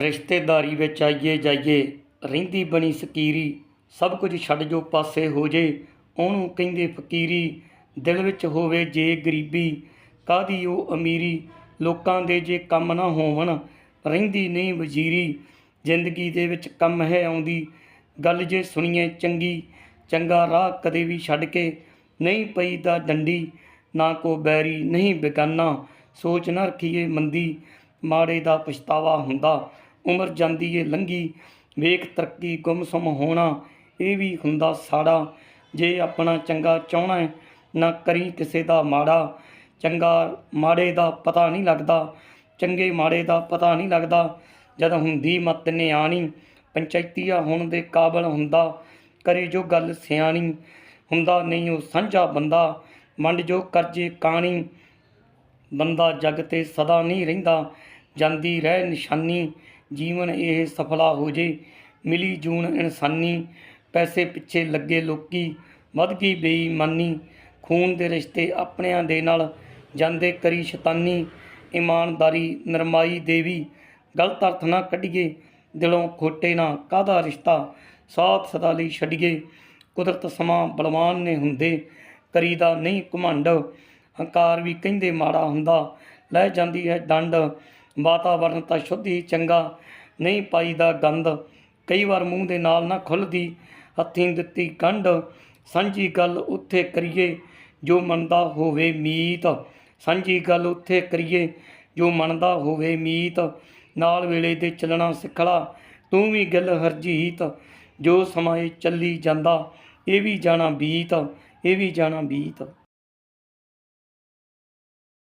ਰਿਸ਼ਤੇਦਾਰੀ ਵਿੱਚ ਆਈਏ ਜਾਈਏ, ਰਹਿੰਦੀ ਬਣੀ ਸਕੀਰੀ, ਸਭ ਕੁਝ ਛੱਡ ਜੋ ਪਾਸੇ ਹੋ ਜੇ, ਉਹਨੂੰ ਕਹਿੰਦੇ ਫਕੀਰੀ, ਦਿਲ ਵਿੱਚ ਹੋਵੇ ਜੇ ਗਰੀਬੀ ਕਾਦੀ ਉਹ ਅਮੀਰੀ, ਲੋਕਾਂ ਦੇ ਜੇ ਕੰਮ ਨਾ ਹੋਵਣ, ਰਹਿੰਦੀ ਨਹੀਂ ਵਜ਼ੀਰੀ, ਜ਼ਿੰਦਗੀ ਦੇ ਵਿੱਚ ਕੰਮ ਹੈ ਆਉਂਦੀ, ਗੱਲ ਜੇ ਸੁਣੀਏ ਚੰਗੀ, ਚੰਗਾ ਰਾਹ ਕਦੇ ਵੀ ਛੱਡ ਕੇ, ਨਹੀਂ ਪਈ ਦਾ ਡੰਡੀ, ਨਾ ਕੋ ਬੈਰੀ, ਨਹੀਂ ਬੇਗਾਨਾ, ਸੋਚ ਨਾ ਰੱਖੀਏ ਮੰਦੀ, ਮਾੜੇ ਦਾ ਪਛਤਾਵਾ ਹੁੰਦਾ ਉਮਰ ਜਾਂਦੀ ਏ ਲੰਘੀ ਵੇਖ ਤਰੱਕੀ ਗੁੰਮਸੁਮ ਹੋਣਾ ਇਹ ਵੀ ਹੁੰਦਾ ਸਾੜਾ। ਜੇ ਆਪਣਾ ਚੰਗਾ ਚਾਹਣਾ ਹੈ, ਨਾ ਕਰੀ ਕਿਸੇ ਦਾ ਮਾੜਾ। ਚੰਗਾ ਮਾੜੇ ਦਾ ਪਤਾ ਨਹੀਂ ਲੱਗਦਾ ਚੰਗੇ ਮਾੜੇ ਦਾ ਪਤਾ ਨਹੀਂ ਲੱਗਦਾ। ਜਦ ਹੁੰਦੀ ਮਤ ਨਿਆਣੀ ਪੰਚਾਇਤੀਆ ਹੋਣ ਦੇ ਕਾਬਲ ਹੁੰਦਾ ਕਰੇ ਜੋ ਗੱਲ ਸਿਆਣੀ। ਹੁੰਦਾ ਨਹੀਂ ਉਹ ਸਾਂਝਾ ਬੰਦਾ ਮੰਡ ਜੋ ਕਰਜੇ ਕਾਣੀ। ਬੰਦਾ ਜਗ ਤੇ ਸਦਾ ਨਹੀਂ ਰਹਿੰਦਾ ਜਾਂਦੀ ਰਹਿ ਨਿਸ਼ਾਨੀ। ਜੀਵਨ ਇਹ ਸਫਲਾ ਹੋ ਜੇ। ਮਿਲੀ ਜੂਨ ਇਨਸਾਨੀ, ਪੈਸੇ ਪਿੱਛੇ ਲੱਗੇ ਲੋਕੀ, ਵੱਧ ਗਈ ਬੇਈਮਾਨੀ। ਖੂਨ ਦੇ ਰਿਸ਼ਤੇ ਆਪਣਿਆਂ ਦੇ ਨਾਲ ਜਾਂਦੇ ਕਰੀ ਸ਼ੈਤਾਨੀ। ਇਮਾਨਦਾਰੀ, ਨਰਮਾਈ ਦੇਵੀ, ਗਲਤ ਅਰਥ ਨਾ ਕੱਢੀਏ। ਦਿਲੋਂ ਖੋਟੇ ਨਾ ਕਾਹਦਾ ਰਿਸ਼ਤਾ? ਸਾਥ ਸਦਾ ਲਈ ਛੱਡੀਏ। ਕੁਦਰਤ ਸਮਾਂ ਬਲਵਾਨ ਨੇ ਹੁੰਦੇ। ਕਰੀਦਾ ਨਹੀਂ ਘਮੰਡ। ਹੰਕਾਰ ਵੀ ਕਹਿੰਦੇ ਮਾੜਾ ਹੁੰਦਾ। ਲੈ ਜਾਂਦੀ ਹੈ ਡੰਡ ਵਾਤਾਵਰਨ ਤਾਂ ਸ਼ੁੱਧ ਹੀ ਚੰਗਾ ਨਹੀਂ ਪਾਈਦਾ ਗੰਦ। ਕਈ ਵਾਰ ਮੂੰਹ ਦੇ ਨਾਲ ਨਾ ਖੁੱਲਦੀ, ਹੱਥੀਂ ਦਿੱਤੀ ਗੰਢ ਸਾਂਝੀ ਗੱਲ ਉੱਥੇ ਕਰੀਏ ਜੋ ਮੰਨਦਾ ਹੋਵੇ ਮੀਤ। ਸਾਂਝੀ ਗੱਲ ਉੱਥੇ ਕਰੀਏ ਜੋ ਮੰਨਦਾ ਹੋਵੇ ਮੀਤ। ਨਾਲ ਵੇਲੇ ਦੇ ਚੱਲਣਾ ਸਿੱਖਲਾ, ਤੂੰ ਵੀ ਗਿਲ ਹਰਜੀਤ। ਜੋ ਸਮਾਂ ਚੱਲੀ ਜਾਂਦਾ, ਇਹ ਵੀ ਜਾਣਾ ਬੀਤ, ਇਹ ਵੀ ਜਾਣਾ ਬੀਤ।